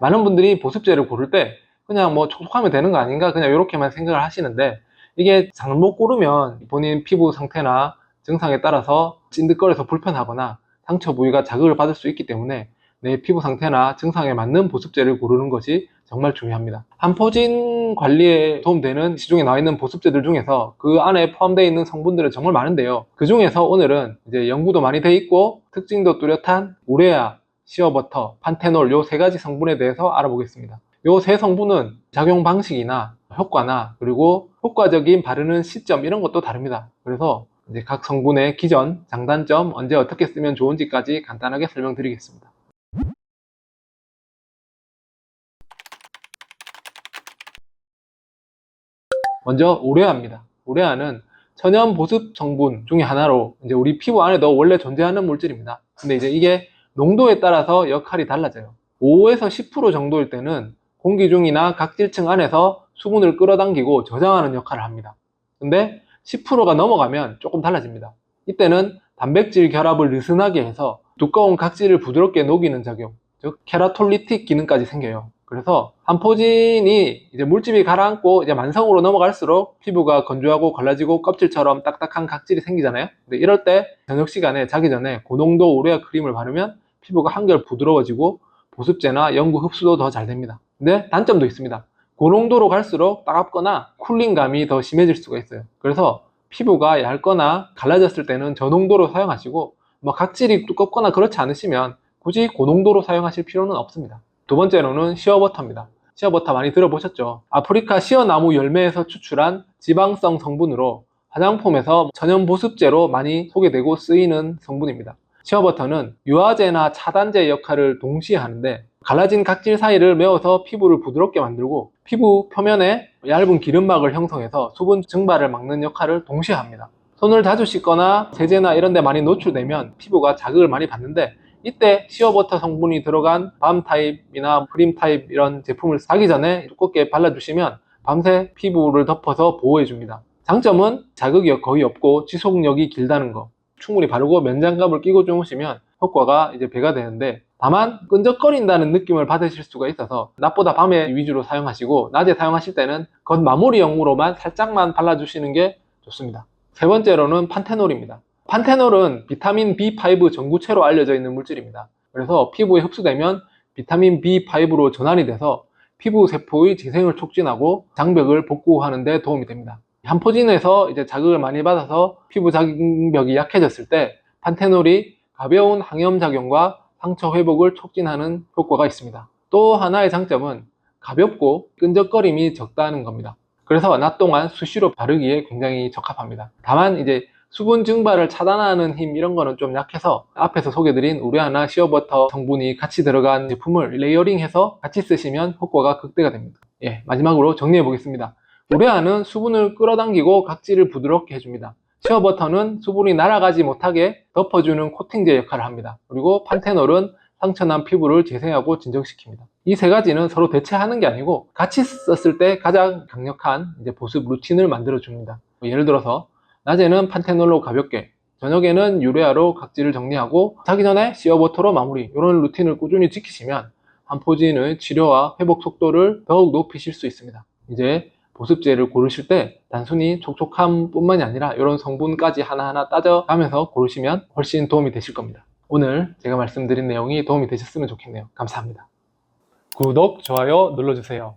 많은 분들이 보습제를 고를 때 그냥 뭐 촉촉하면 되는 거 아닌가 그냥 이렇게만 생각을 하시는데 이게 잘못 고르면 본인 피부 상태나 증상에 따라서 찐득거려서 불편하거나 상처 부위가 자극을 받을 수 있기 때문에 내 피부 상태나 증상에 맞는 보습제를 고르는 것이 정말 중요합니다. 한포진 관리에 도움되는 시중에 나와 있는 보습제들 중에서 그 안에 포함되어 있는 성분들은 정말 많은데요. 그 중에서 오늘은 이제 연구도 많이 돼 있고 특징도 뚜렷한 우레아, 시어버터, 판테놀 요 세 가지 성분에 대해서 알아보겠습니다. 요 세 성분은 작용 방식이나 효과나 그리고 효과적인 바르는 시점 이런 것도 다릅니다. 그래서 이제 각 성분의 기전, 장단점, 언제 어떻게 쓰면 좋은지까지 간단하게 설명드리겠습니다. 먼저 우레아입니다. 우레아는 천연 보습 성분 중에 하나로 이제 우리 피부 안에도 원래 존재하는 물질입니다. 근데 이제 이게 농도에 따라서 역할이 달라져요. 5에서 10% 정도일 때는 공기 중이나 각질층 안에서 수분을 끌어당기고 저장하는 역할을 합니다. 근데 10%가 넘어가면 조금 달라집니다. 이때는 단백질 결합을 느슨하게 해서 두꺼운 각질을 부드럽게 녹이는 작용, 즉 케라톨리틱 기능까지 생겨요. 그래서 한포진이 이제 물집이 가라앉고 이제 만성으로 넘어갈수록 피부가 건조하고 갈라지고 껍질처럼 딱딱한 각질이 생기잖아요. 근데 이럴 때 저녁 시간에 자기 전에 고농도 우레아 크림을 바르면 피부가 한결 부드러워지고 보습제나 연구 흡수도 더 잘 됩니다. 근데 단점도 있습니다. 고농도로 갈수록 따갑거나 쿨링감이 더 심해질 수가 있어요. 그래서 피부가 얇거나 갈라졌을 때는 저농도로 사용하시고 뭐 각질이 두껍거나 그렇지 않으시면 굳이 고농도로 사용하실 필요는 없습니다. 두 번째로는 시어버터입니다. 시어버터 많이 들어보셨죠? 아프리카 시어나무 열매에서 추출한 지방성 성분으로 화장품에서 천연 보습제로 많이 소개되고 쓰이는 성분입니다. 시어버터는 유화제나 차단제 역할을 동시에 하는데 갈라진 각질 사이를 메워서 피부를 부드럽게 만들고 피부 표면에 얇은 기름막을 형성해서 수분 증발을 막는 역할을 동시에 합니다. 손을 자주 씻거나 세제나 이런 데 많이 노출되면 피부가 자극을 많이 받는데 이때 시어버터 성분이 들어간 밤 타입이나 프림 타입 이런 제품을 사기 전에 두껍게 발라주시면 밤새 피부를 덮어서 보호해줍니다. 장점은 자극이 거의 없고 지속력이 길다는 거. 충분히 바르고 면장갑을 끼고 주무시면 효과가 이제 배가 되는데 다만 끈적거린다는 느낌을 받으실 수가 있어서 낮보다 밤에 위주로 사용하시고 낮에 사용하실 때는 겉 마무리용으로만 살짝만 발라주시는 게 좋습니다. 세 번째로는 판테놀입니다. 판테놀은 비타민 B5 전구체로 알려져 있는 물질입니다. 그래서 피부에 흡수되면 비타민 B5로 전환이 돼서 피부 세포의 재생을 촉진하고 장벽을 복구하는 데 도움이 됩니다. 한 포진에서 이제 자극을 많이 받아서 피부 장벽이 약해졌을 때 판테놀이 가벼운 항염 작용과 상처 회복을 촉진하는 효과가 있습니다. 또 하나의 장점은 가볍고 끈적거림이 적다는 겁니다. 그래서 낮 동안 수시로 바르기에 굉장히 적합합니다. 다만 이제 수분 증발을 차단하는 힘 이런 거는 좀 약해서 앞에서 소개드린 우레아나 시어버터 성분이 같이 들어간 제품을 레이어링해서 같이 쓰시면 효과가 극대가 됩니다. 예, 마지막으로 정리해 보겠습니다. 우레아는 수분을 끌어당기고 각질을 부드럽게 해줍니다. 시어버터는 수분이 날아가지 못하게 덮어주는 코팅제 역할을 합니다. 그리고 판테놀은 상처난 피부를 재생하고 진정시킵니다. 이 세 가지는 서로 대체하는 게 아니고 같이 썼을 때 가장 강력한 이제 보습 루틴을 만들어 줍니다. 예를 들어서 낮에는 판테놀로 가볍게, 저녁에는 유레아로 각질을 정리하고 자기 전에 시어버터로 마무리 이런 루틴을 꾸준히 지키시면 한포진의 치료와 회복 속도를 더욱 높이실 수 있습니다. 이제 보습제를 고르실 때 단순히 촉촉함 뿐만이 아니라 이런 성분까지 하나하나 따져가면서 고르시면 훨씬 도움이 되실 겁니다. 오늘 제가 말씀드린 내용이 도움이 되셨으면 좋겠네요. 감사합니다. 구독, 좋아요 눌러주세요.